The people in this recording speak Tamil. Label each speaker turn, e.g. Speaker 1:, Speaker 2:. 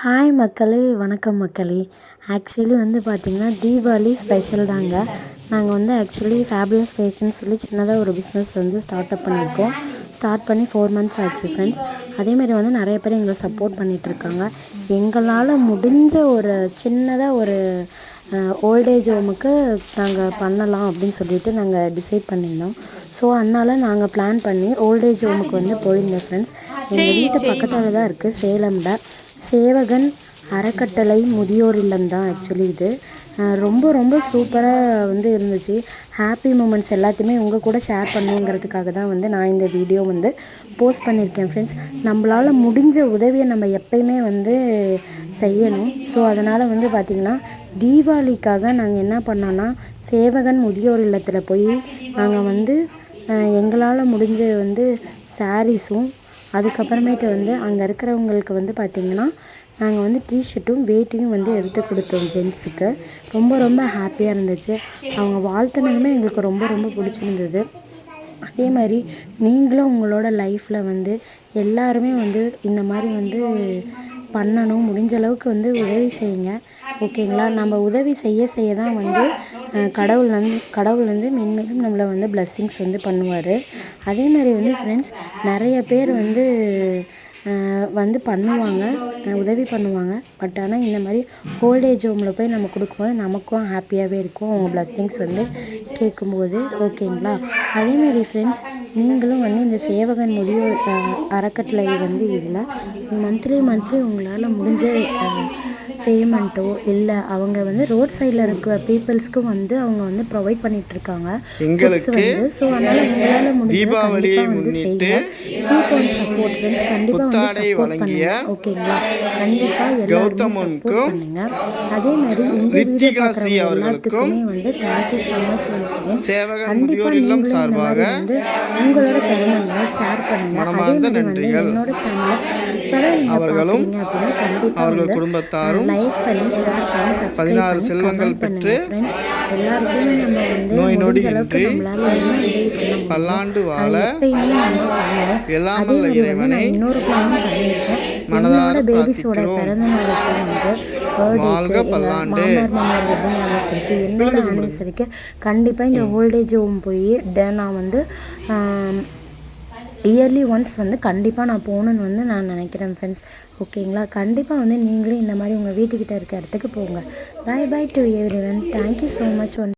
Speaker 1: ஹாய் மக்களே வணக்கம் மக்களே. ஆக்சுவலி வந்து பார்த்திங்கன்னா தீபாவளி ஸ்பெஷல் தாங்க. நாங்கள் வந்து ஆக்சுவலி ஃபேபுலஸ் ஃபேஷன் சொல்லி சின்னதாக ஒரு பிஸ்னஸ் வந்து ஸ்டார்ட் அப் பண்ணியிருக்கோம் ஸ்டார்ட் பண்ணி ஃபோர் மந்த்ஸ் ஆச்சு ஃப்ரெண்ட்ஸ் அதேமாதிரி வந்து நிறைய பேர் எங்களுக்கு சப்போர்ட் பண்ணிகிட்ருக்காங்க எங்களால் முடிஞ்ச ஒரு சின்னதாக ஒரு ஓல்டேஜ் ஹோமுக்கு நாங்கள் பண்ணலாம் அப்படின்னு சொல்லிட்டு நாங்கள் டிசைட் பண்ணியிருந்தோம். ஸோ அதனால் நாங்கள் பிளான் பண்ணி ஓல்டேஜ் ஹோமுக்கு வந்து போயிருந்தோம் ஃப்ரெண்ட்ஸ் எங்கள் வீட்டு பக்கத்தில் தான் இருக்குது சேலமில். சேவகன் அறக்கட்டளை முதியோர் இல்லம் தான் ஆக்சுவலி இது ரொம்ப ரொம்ப சூப்பராக வந்து இருந்துச்சு. ஹாப்பி மூமெண்ட்ஸ் எல்லாத்தையுமே உங்கள் கூட ஷேர் பண்ணுங்கிறதுக்காக தான் வந்து நான் இந்த வீடியோ வந்து போஸ்ட் பண்ணியிருக்கேன் ஃப்ரெண்ட்ஸ் நம்மளால் முடிஞ்ச உதவியை நம்ம எப்பயுமே வந்து செய்யணும். ஸோ அதனால் வந்து பார்த்திங்கன்னா தீபாவளிக்காக நாங்கள் என்ன பண்ணோன்னா சேவகன் முதியோர் இல்லத்தில் போய் நாங்கள் வந்து எங்களால் முடிஞ்ச வந்து சாரீஸும் அதுக்கப்புறமேட்டு வந்து அங்கே இருக்கிறவங்களுக்கு வந்து பார்த்திங்கன்னா நாங்கள் வந்து டிஷர்ட்டும் வேட்டியும் வந்து எடுத்து கொடுத்தோம் ஜென்ஸுக்கு ரொம்ப ரொம்ப ஹாப்பியாக இருந்துச்சு. அவங்க வாழ்த்துனதுமே எங்களுக்கு ரொம்ப ரொம்ப பிடிச்சிருந்தது. அதே மாதிரி நீங்களும் உங்களோட லைஃப்பில் வந்து எல்லாருமே வந்து இந்த மாதிரி வந்து பண்ணணும். முடிஞ்ச அளவுக்கு வந்து உதவி செய்யுங்க. ஓகேங்களா நம்ம உதவி செய்ய செய்ய தான் வந்து கடவுள் வந்து கடவுள் வந்து மென்மேலும் நம்மளை வந்து பிளஸ்ஸிங்ஸ் வந்து பண்ணுவார். அதே மாதிரி வந்து ஃப்ரெண்ட்ஸ் நிறைய பேர் வந்து வந்து பண்ணுவாங்க உதவி பண்ணுவாங்க. பட் ஆனால் இந்த மாதிரி ஹோல்டேஜ் ஹோமில் போய் நம்ம கொடுக்கும்போது நமக்கும் ஹாப்பியாகவே இருக்கும். அவங்க பிளஸ்ஸிங்ஸ் வந்து கேட்கும்போது ஓகேங்களா அதேமாரி ஃப்ரெண்ட்ஸ் நீங்களும் வந்து இந்த சேவகன் முதியோர் அறக்கட்டளை வந்து இதில் மந்த்லி மந்த்லி உங்களால் முடிஞ்ச பேமெண்ட்டோ இல்லை அவங்க வந்து ரோட் சைடில் இருக்க பீப்புள்ஸ்க்கும் வந்து அவங்க வந்து ப்ரொவைட் பண்ணிகிட்ருக்காங்க
Speaker 2: எங்களுக்கு
Speaker 1: வந்து ஸோ அதனால் உங்களால் முடிஞ்ச கண்டிப்பாக வந்து செய்யுங்க கீப் ஆன் சப்போர்ட் ஃப்ரெண்ட்ஸ் கண்டிப்பாக வந்து சப்போர்ட் பண்ணுங்க. ஓகேங்களா கண்டிப்பாக எல்லாருமே சப்போர்ட் பண்ணுங்க. அதே மாதிரி இந்த வீடியோ பார்க்குறவங்க எல்லாத்துக்குமே வந்து தேங்க்யூ ஸோ மச் ஒன்ஸ் கண்டிப்பாக நீங்களும் இந்த மாதிரி வந்து உங்களோட தருணங்களை ஷேர் பண்ணுங்க. அதே மாதிரி வந்து என்னோட சேனலை இப்போதான் நீங்கள் பார்க்குறீங்க அப்படின்னா கண்டிப்பாக
Speaker 2: அவர்கள் குடும்பத்தாரும்
Speaker 1: லைக் பண்ணி ஷேர் பண்ணி
Speaker 2: பதினாறு செல்வங்கள்
Speaker 1: ஃப்ரெண்ட்ஸ் எல்லாருக்குமே நம்ம வந்து
Speaker 2: நோய் நொடி இன்றி பல்லாண்டு வாழ
Speaker 1: எப்பயுமே நம்ம பண்ணணும்
Speaker 2: எல்லாம்
Speaker 1: அதே
Speaker 2: வல்ல
Speaker 1: மாதிரி வந்து
Speaker 2: இறைவனை
Speaker 1: இன்னொரு பிளானும் பண்ணியிருக்கேன்.
Speaker 2: மனதார
Speaker 1: பேபிஸோட. பிறந்த நாளுக்கு வந்து
Speaker 2: வாழ்க பல்லாண்டு.
Speaker 1: ஆனிவர்சரிக்கு என்னோட ஆனிவர்சரிக்கு கண்டிப்பாக இந்த ஓல்டேஜ் ஹோம் போய் நான் வந்து இயர்லி ஒன்ஸ் வந்து கண்டிப்பாக நான் போகணுன்னு வந்து நான் நினைக்கிறேன் ஃப்ரெண்ட்ஸ் ஓகேங்களா கண்டிப்பாக வந்து நீங்களும் இந்த மாதிரி உங்கள் வீட்டுக்கிட்ட இருக்க இடத்துக்கு போங்க. Bye bye to everyone thank you so much one